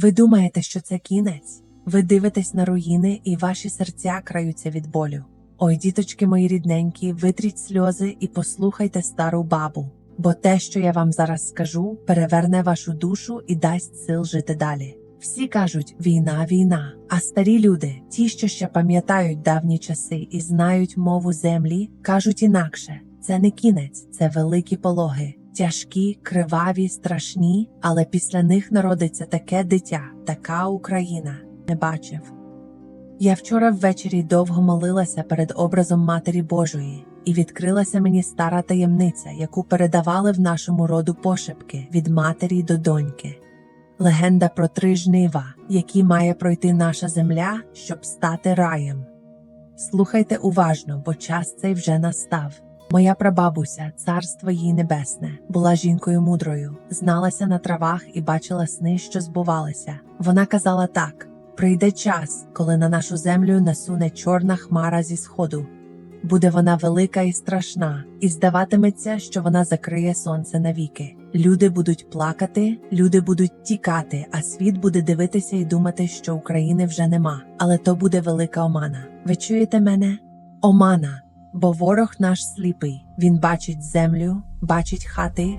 Ви думаєте, що це кінець? Ви дивитесь на руїни, і ваші серця краються від болю. Ой, діточки мої рідненькі, витріть сльози і послухайте стару бабу. Бо те, що я вам зараз скажу, переверне вашу душу і дасть сил жити далі. Всі кажуть війна, війна. А старі люди, ті, що ще пам'ятають давні часи і знають мову землі, кажуть інакше: це не кінець, це великі пологи, тяжкі, криваві, страшні, але після них народиться таке дитя, така Україна не бачив. Я вчора ввечері довго молилася перед образом Матері Божої, і відкрилася мені стара таємниця, яку передавали в нашому роду пошепки від матері до доньки. Легенда про три жнива, які має пройти наша земля, щоб стати раєм. Слухайте уважно, бо час цей вже настав. Моя прабабуся, царство їй небесне, була жінкою мудрою, зналася на травах і бачила сни, що збувалися. Вона казала так: прийде час, коли на нашу землю насуне чорна хмара зі сходу. Буде вона велика і страшна, і здаватиметься, що вона закриє сонце навіки. Люди будуть плакати, люди будуть тікати, а світ буде дивитися і думати, що України вже нема. Але то буде велика омана. Ви чуєте мене? Омана. Бо ворог наш сліпий, він бачить землю, бачить хати,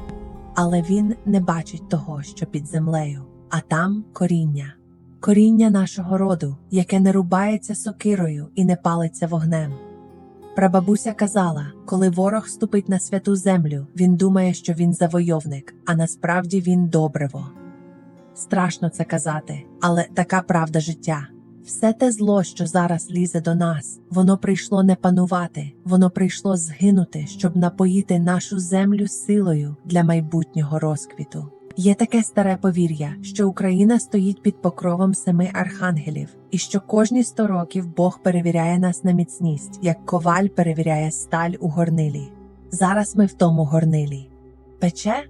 але він не бачить того, що під землею, а там коріння. Коріння нашого роду, яке не рубається сокирою і не палиться вогнем. Прабабуся казала, коли ворог ступить на святу землю, він думає, що він завойовник, а насправді він добриво. Страшно це казати, але така правда життя. Все те зло, що зараз лізе до нас, воно прийшло не панувати, воно прийшло згинути, щоб напоїти нашу землю силою для майбутнього розквіту. Є таке старе повір'я, що Україна стоїть під покровом семи архангелів, і що кожні сто років Бог перевіряє нас на міцність, як коваль перевіряє сталь у горнилі. Зараз ми в тому горнилі. Пече?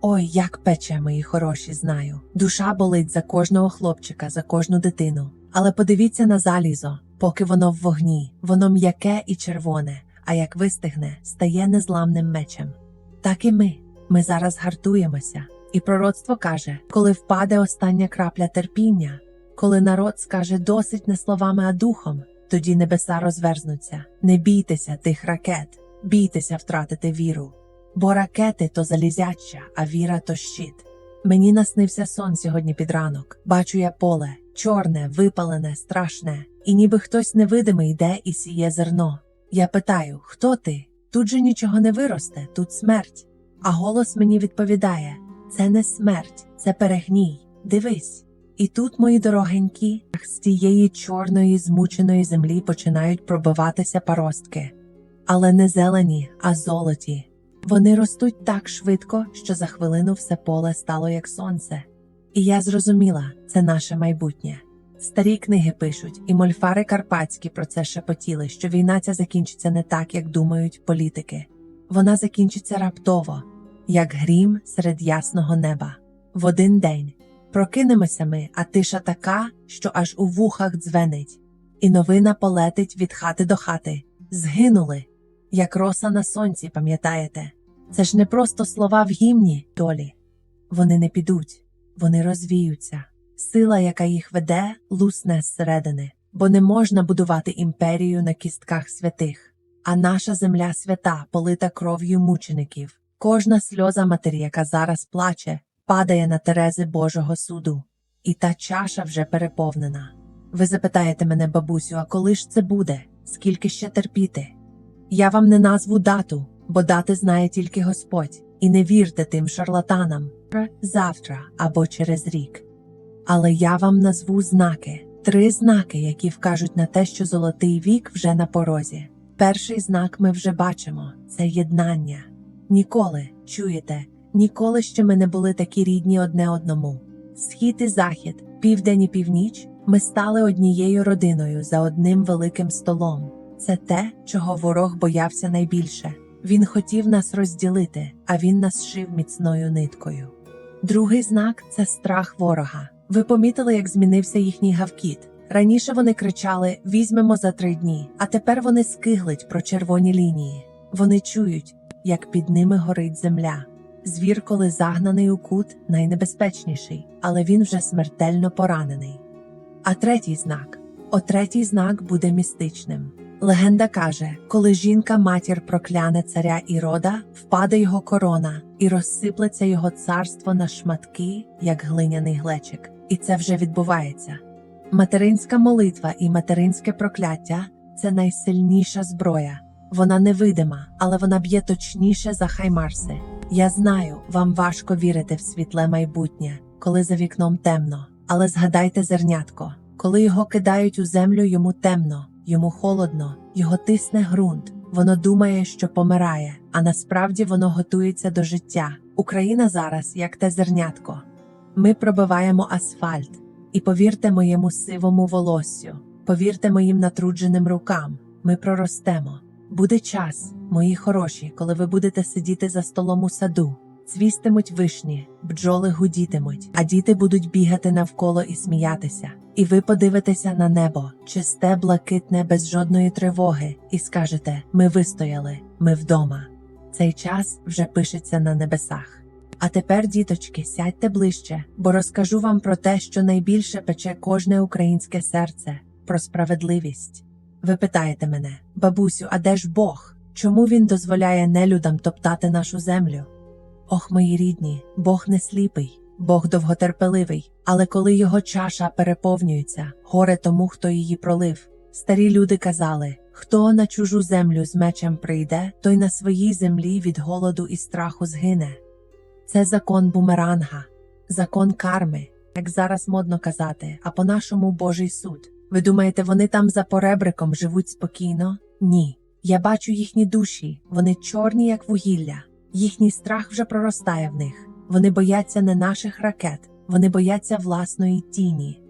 Ой, як пече, мої хороші, знаю. Душа болить за кожного хлопчика, за кожну дитину. Але подивіться на залізо, поки воно в вогні, воно м'яке і червоне, а як вистигне, стає незламним мечем. Так і ми. Ми зараз гартуємося. І пророцтво каже, коли впаде остання крапля терпіння, коли народ скаже досить не словами, а духом, тоді небеса розверзнуться. Не бійтеся тих ракет, бійтеся втратити віру. Бо ракети то залізяча, а віра то щит. Мені наснився сон сьогодні під ранок. Бачу я поле, чорне, випалене, страшне, і ніби хтось невидимий йде і сіє зерно. Я питаю, хто ти? Тут же нічого не виросте, тут смерть. А голос мені відповідає: це не смерть, це перегній. Дивись. І тут, мої дорогенькі, з тієї чорної змученої землі починають пробиватися паростки, але не зелені, а золоті. Вони ростуть так швидко, що за хвилину все поле стало як сонце. І я зрозуміла, це наше майбутнє. Старі книги пишуть, і мольфари карпатські про це шепотіли, що війна ця закінчиться не так, як думають політики. Вона закінчиться раптово, як грім серед ясного неба. В один день прокинемося ми, а тиша така, що аж у вухах дзвенить, і новина полетить від хати до хати. Згинули, як роса на сонці, пам'ятаєте? Це ж не просто слова в гімні долі. Вони не підуть, вони розвіються. Сила, яка їх веде, лусне зсередини, бо не можна будувати імперію на кістках святих. А наша земля свята, полита кров'ю мучеників. Кожна сльоза матері, яка зараз плаче, падає на терези Божого суду, і та чаша вже переповнена. Ви запитаєте мене, бабусю, а коли ж це буде? Скільки ще терпіти? Я вам не назву дату, бо дати знає тільки Господь, і не вірте тим шарлатанам завтра або через рік. Але я вам назву знаки, три знаки, які вкажуть на те, що золотий вік вже на порозі. Перший знак ми вже бачимо це єднання. Ніколи, чуєте, ніколи ще ми не були такі рідні одне одному. Схід і захід, південь і північ, ми стали однією родиною за одним великим столом. Це те, чого ворог боявся найбільше. Він хотів нас розділити, а він нас шив міцною ниткою. Другий знак це страх ворога. Ви помітили, як змінився їхній гавкіт. Раніше вони кричали Візьмемо за три дні, а тепер вони скиглить про червоні лінії. Вони чують, як під ними горить земля. Звір, коли загнаний у кут, найнебезпечніший, але він вже смертельно поранений. А третій знак о третій знак буде містичним. Легенда каже, коли жінка матір прокляне царя Ірода, впаде його корона і розсиплеться його царство на шматки, як глиняний глечик. І це вже відбувається. Материнська молитва і материнське прокляття це найсильніша зброя. Вона невидима, але вона б'є точніше за хаймарси. Я знаю, вам важко вірити в світле майбутнє, коли за вікном темно. Але згадайте зернятко, коли його кидають у землю, йому темно, йому холодно, його тисне ґрунт. Воно думає, що помирає, а насправді воно готується до життя. Україна зараз, як те зернятко. Ми пробиваємо асфальт, і повірте моєму сивому волоссю, повірте моїм натрудженим рукам, ми проростемо. Буде час, мої хороші, коли ви будете сидіти за столом у саду, цвістимуть вишні, бджоли гудітимуть, а діти будуть бігати навколо і сміятися. І ви подивитеся на небо, чисте, блакитне, без жодної тривоги, і скажете: Ми вистояли, ми вдома. Цей час вже пишеться на небесах. А тепер, діточки, сядьте ближче, бо розкажу вам про те, що найбільше пече кожне українське серце про справедливість. Ви питаєте мене, бабусю, а де ж Бог? Чому він дозволяє нелюдам топтати нашу землю? Ох, мої рідні, Бог не сліпий, Бог довготерпеливий, але коли його чаша переповнюється, горе тому, хто її пролив. Старі люди казали: хто на чужу землю з мечем прийде, той на своїй землі від голоду і страху згине. Це закон бумеранга, закон карми, як зараз модно казати, а по-нашому Божий суд. Ви думаєте, вони там за поребриком живуть спокійно? Ні. Я бачу їхні душі, вони чорні, як вугілля. Їхній страх вже проростає в них. Вони бояться не наших ракет, вони бояться власної тіні.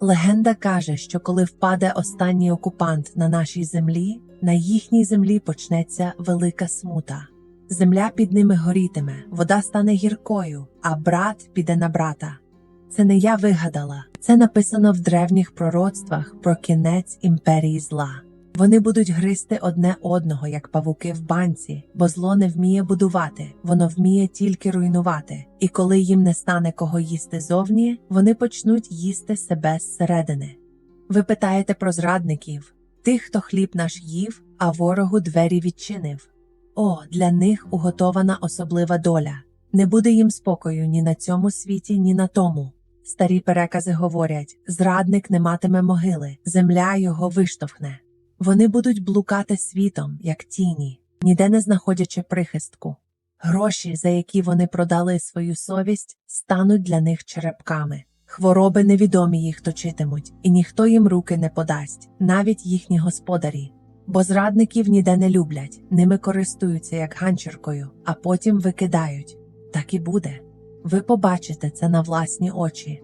Легенда каже, що коли впаде останній окупант на нашій землі, на їхній землі почнеться велика смута. Земля під ними горітиме, вода стане гіркою, а брат піде на брата. Це не я вигадала, це написано в древніх пророцтвах про кінець імперії зла. Вони будуть гризти одне одного, як павуки в банці, бо зло не вміє будувати, воно вміє тільки руйнувати. І коли їм не стане кого їсти зовні, вони почнуть їсти себе зсередини. Ви питаєте про зрадників, тих, хто хліб наш їв, а ворогу двері відчинив. О, для них уготована особлива доля. Не буде їм спокою ні на цьому світі, ні на тому. Старі перекази говорять: зрадник не матиме могили, земля його виштовхне. Вони будуть блукати світом, як тіні, ніде не знаходячи прихистку. Гроші, за які вони продали свою совість, стануть для них черепками. Хвороби невідомі їх точитимуть, і ніхто їм руки не подасть, навіть їхні господарі. Бо зрадників ніде не люблять, ними користуються як ганчіркою, а потім викидають. Так і буде. Ви побачите це на власні очі.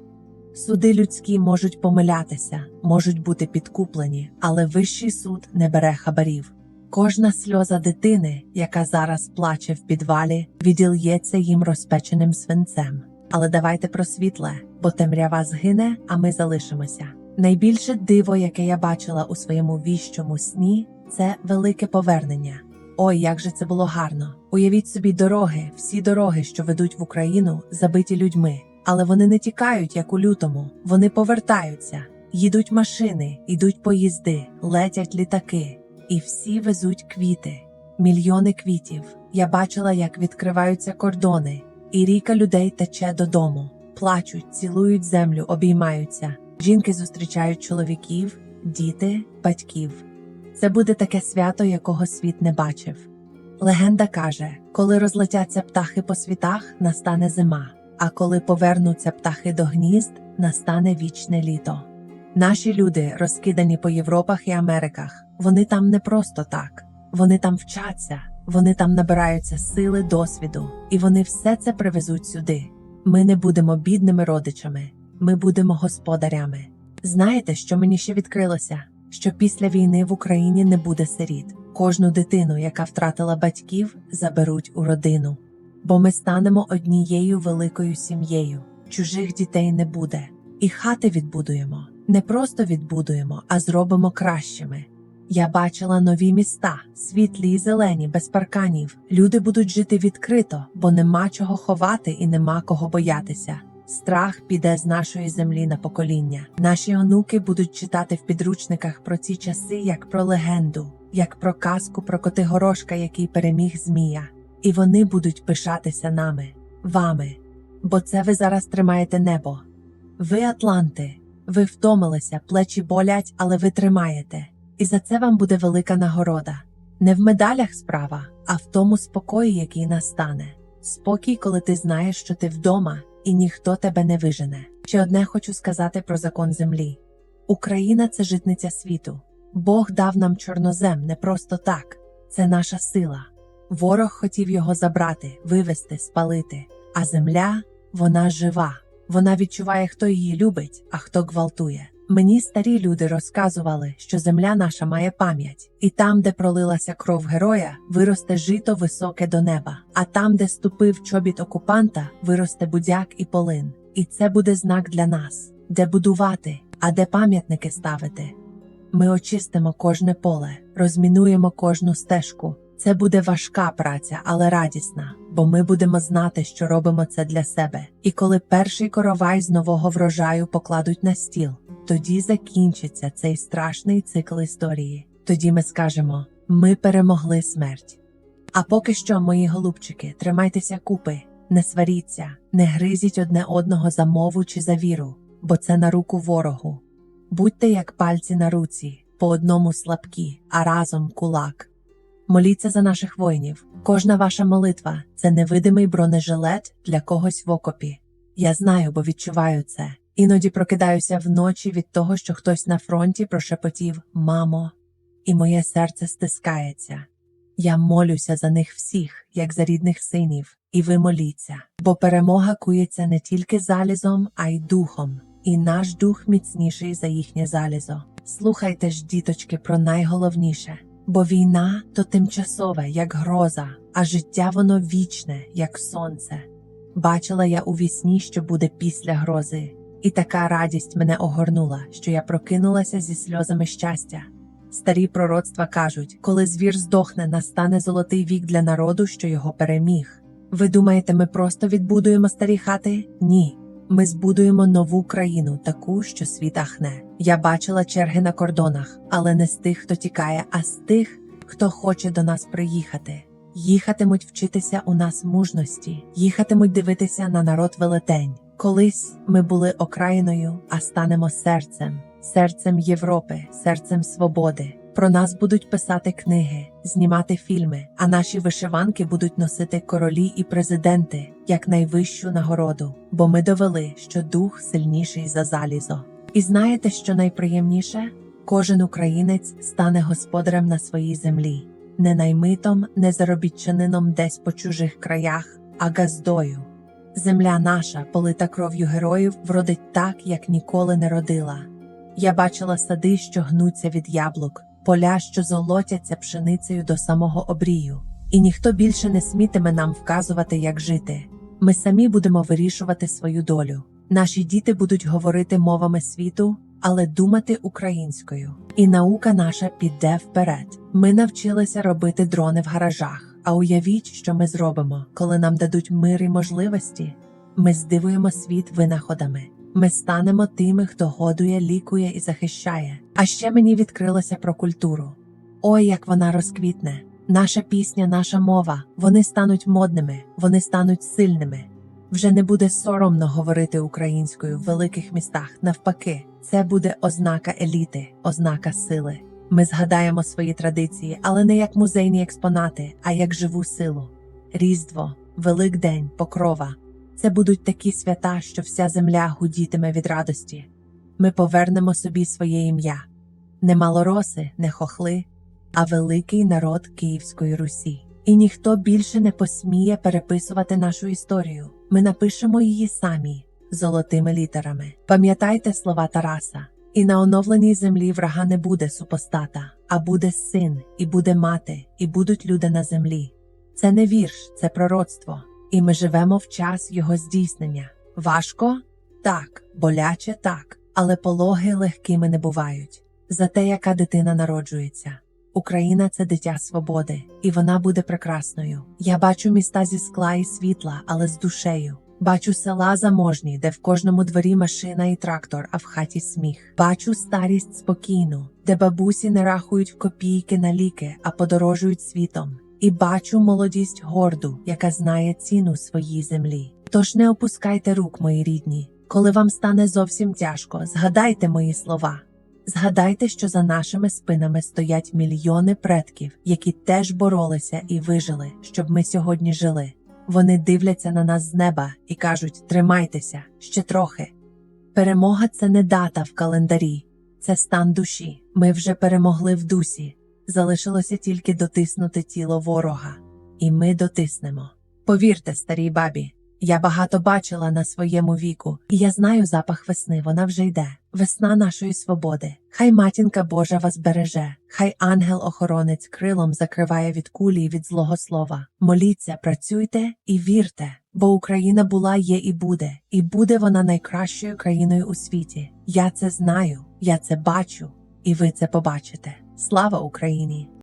Суди людські можуть помилятися, можуть бути підкуплені, але вищий суд не бере хабарів. Кожна сльоза дитини, яка зараз плаче в підвалі, відільється їм розпеченим свинцем. Але давайте про світле, бо темрява згине, а ми залишимося. Найбільше диво, яке я бачила у своєму віщому сні, це велике повернення. Ой, як же це було гарно! Уявіть собі дороги, всі дороги, що ведуть в Україну, забиті людьми. Але вони не тікають, як у лютому, вони повертаються, їдуть машини, йдуть поїзди, летять літаки, і всі везуть квіти, мільйони квітів. Я бачила, як відкриваються кордони, і ріка людей тече додому, плачуть, цілують землю, обіймаються. Жінки зустрічають чоловіків, діти, батьків. Це буде таке свято, якого світ не бачив. Легенда каже: коли розлетяться птахи по світах, настане зима, а коли повернуться птахи до гнізд, настане вічне літо. Наші люди, розкидані по Європах і Америках, вони там не просто так, вони там вчаться, вони там набираються сили, досвіду, і вони все це привезуть сюди. Ми не будемо бідними родичами, ми будемо господарями. Знаєте, що мені ще відкрилося? Що після війни в Україні не буде сиріт. Кожну дитину, яка втратила батьків, заберуть у родину. Бо ми станемо однією великою сім'єю. Чужих дітей не буде. І хати відбудуємо. Не просто відбудуємо, а зробимо кращими. Я бачила нові міста, світлі й зелені, без парканів. Люди будуть жити відкрито, бо нема чого ховати і нема кого боятися. Страх піде з нашої землі на покоління. Наші онуки будуть читати в підручниках про ці часи як про легенду, як про казку про Котигорошка, який переміг Змія. І вони будуть пишатися нами, вами. Бо це ви зараз тримаєте небо. Ви Атланти, ви втомилися, плечі болять, але ви тримаєте. І за це вам буде велика нагорода. Не в медалях справа, а в тому спокої, який настане. Спокій, коли ти знаєш, що ти вдома і ніхто тебе не вижене. Ще одне хочу сказати про закон землі. Україна це житниця світу. Бог дав нам чорнозем не просто так, це наша сила. Ворог хотів його забрати, вивести, спалити. А земля, вона жива. Вона відчуває, хто її любить, а хто гвалтує. Мені старі люди розказували, що земля наша має пам'ять, і там, де пролилася кров героя, виросте жито високе до неба, а там, де ступив чобіт окупанта, виросте будяк і полин. І це буде знак для нас, де будувати, а де пам'ятники ставити. Ми очистимо кожне поле, розмінуємо кожну стежку. Це буде важка праця, але радісна, бо ми будемо знати, що робимо це для себе. І коли перший коровай з нового врожаю покладуть на стіл, тоді закінчиться цей страшний цикл історії. Тоді ми скажемо: ми перемогли смерть. А поки що, мої голубчики, тримайтеся купи, не сваріться, не гризіть одне одного за мову чи за віру, бо це на руку ворогу. Будьте як пальці на руці, по одному слабкі, а разом кулак. Моліться за наших воїнів. Кожна ваша молитва це невидимий бронежилет для когось в окопі. Я знаю, бо відчуваю це. Іноді прокидаюся вночі від того, що хтось на фронті прошепотів Мамо, і моє серце стискається. Я молюся за них всіх, як за рідних синів, і ви моліться, бо перемога кується не тільки залізом, а й духом, і наш дух міцніший за їхнє залізо. Слухайте ж, діточки, про найголовніше. Бо війна то тимчасове, як гроза, а життя воно вічне, як сонце. Бачила я у вісні, що буде після грози, і така радість мене огорнула, що я прокинулася зі сльозами щастя. Старі пророцтва кажуть, коли звір здохне, настане золотий вік для народу, що його переміг. Ви думаєте, ми просто відбудуємо старі хати? Ні. Ми збудуємо нову країну, таку, що світ ахне. Я бачила черги на кордонах, але не з тих, хто тікає, а з тих, хто хоче до нас приїхати. Їхатимуть вчитися у нас мужності, їхатимуть дивитися на народ велетень. Колись ми були окраїною, а станемо серцем, серцем Європи, серцем свободи. Про нас будуть писати книги, знімати фільми, а наші вишиванки будуть носити королі і президенти як найвищу нагороду, бо ми довели, що дух сильніший за залізо. І знаєте, що найприємніше? Кожен українець стане господарем на своїй землі, не наймитом, не заробітчанином десь по чужих краях, а газдою. Земля наша, полита кров'ю героїв, вродить так, як ніколи не родила. Я бачила сади, що гнуться від яблук, поля, що золотяться пшеницею до самого обрію, і ніхто більше не смітиме нам вказувати, як жити. Ми самі будемо вирішувати свою долю. Наші діти будуть говорити мовами світу, але думати українською. І наука наша піде вперед. Ми навчилися робити дрони в гаражах. А уявіть, що ми зробимо, коли нам дадуть мир і можливості. Ми здивуємо світ винаходами. Ми станемо тими, хто годує, лікує і захищає. А ще мені відкрилося про культуру. Ой, як вона розквітне! Наша пісня, наша мова, вони стануть модними, вони стануть сильними. Вже не буде соромно говорити українською в великих містах. Навпаки, це буде ознака еліти, ознака сили. Ми згадаємо свої традиції, але не як музейні експонати, а як живу силу. Різдво, Великдень, Покрова це будуть такі свята, що вся земля гудітиме від радості. Ми повернемо собі своє ім'я не малороси, не хохли, а великий народ Київської Русі. І ніхто більше не посміє переписувати нашу історію. Ми напишемо її самі золотими літерами. Пам'ятайте слова Тараса. І на оновленій землі врага не буде супостата, а буде син, і буде мати, і будуть люди на землі. Це не вірш, це пророцтво, і ми живемо в час його здійснення. Важко? Так, боляче так, але пологи легкими не бувають. за те, яка дитина народжується. Україна це дитя свободи, і вона буде прекрасною. Я бачу міста зі скла і світла, але з душею. Бачу села заможні, де в кожному дворі машина і трактор, а в хаті сміх. Бачу старість спокійну, де бабусі не рахують копійки на ліки, а подорожують світом. І бачу молодість горду, яка знає ціну своїй землі. Тож не опускайте рук, мої рідні. Коли вам стане зовсім тяжко, згадайте мої слова. Згадайте, що за нашими спинами стоять мільйони предків, які теж боролися і вижили, щоб ми сьогодні жили. Вони дивляться на нас з неба і кажуть: тримайтеся ще трохи. Перемога це не дата в календарі, це стан душі. Ми вже перемогли в дусі. Залишилося тільки дотиснути тіло ворога, і ми дотиснемо. Повірте, старій бабі, я багато бачила на своєму віку, і я знаю запах весни, вона вже йде. Весна нашої свободи. Хай матінка Божа вас береже, хай ангел-охоронець крилом закриває від кулі і від злого слова. Моліться, працюйте і вірте, бо Україна була, є і буде, і буде вона найкращою країною у світі. Я це знаю, я це бачу, і ви це побачите. Слава Україні!